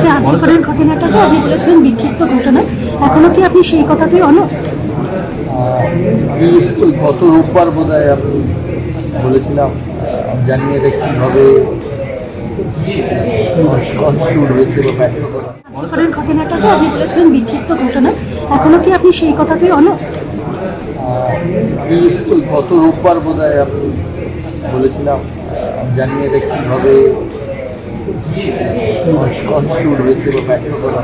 যে আর্যকরের ঘটনাটাকে আপনি বলেছিলেন বিক্ষিপ্ত ঘটনা এখনও কি আপনি সেই কথাতেই অনড় আমি গত রোববার বোধ হয় আমি বলেছিলাম জানি এটা কীভাবে কনস্টিটিউট হয়েছে বা ব্যাখ্যা করা আর্যকরের ঘটনাটাকে আপনি বলেছিলেন বিক্ষিপ্ত ঘটনা এখনও কি আপনি সেই কথাতেই অনড় আমি গত রোববার বোধ হয় আমি বলেছিলাম আহ, জানি এটা কীভাবে কনস্টিটিউট হয়েছে বা করা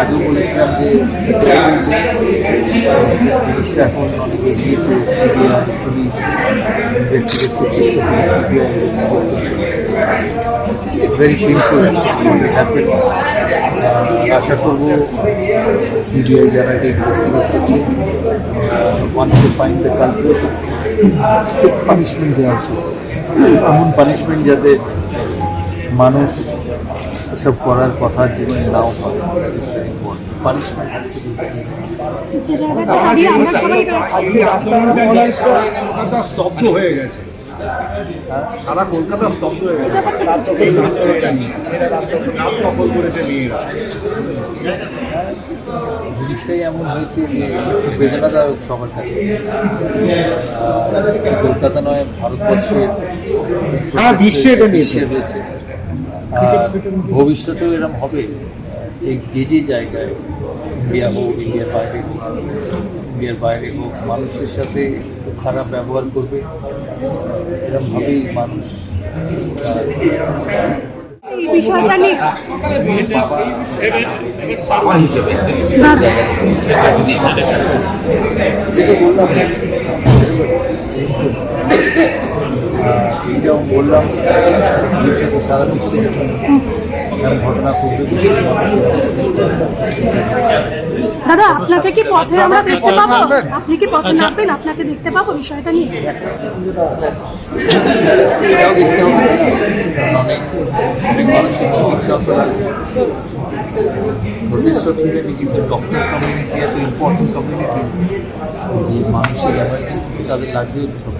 আগেও বলেছিলাম যে জিনিসটা এখন অনেক এগিয়েছে সিবিআই, পুলিশ ইনভেস্টিগেট করছে CBI it's very simple happen আশা করব সিবিআই যারা এটা ইনভেস্টিগেট করছে one two fine the strict punishment দেওয়া উচিত। এমন পানিশমেন্ট যাতে মানুষ এসব করার কথা জীবনে নাও কলকাতা স্তব্ধ হয়ে গেছে। সারা কলকাতা স্তব্ধ হয়ে গেছে। দখল করেছে মেয়েরা। জিনিসটাই এমন হয়েছে যে একটু বেদনাদায়ক সবার কাছে। কলকাতা নয় ভারতবর্ষের সারা বিশ্বে এটা নিয়ে। হয়েছে। ভবিষ্যতেও এরম হবে যে যে যে জায়গায় ইন্ডিয়া হোক ইন্ডিয়ার বাইরে হোক ইন্ডিয়ার বাইরে হোক মানুষের সাথে খুব খারাপ ব্যবহার করবে এরমভাবেই মানুষ আহ, এই বিষয়টা নিয়ে বাবা হিসেবে দাদা যদি এখানে থাকে যেটা বললাম এইটাও বললাম ভবিষ্যতে সারা বিশ্বে ঘটনা মানুষের দাদা আপনাকে কি পথে আমরা দেখতে পাবো? আপনি কি পথে নামবেন? আপনাকে দেখতে পাবো বিষয়টা নিয়ে। এটাও দেখতে হবে অনেক অনেক মানুষের ঠিক আছে কিন্তু ডক্টর কমিউনিটি এত ইম্পর্টেন্ট কমিউনিটি যে মানুষের এমার্জেন্সি তাদের লাগবে। সব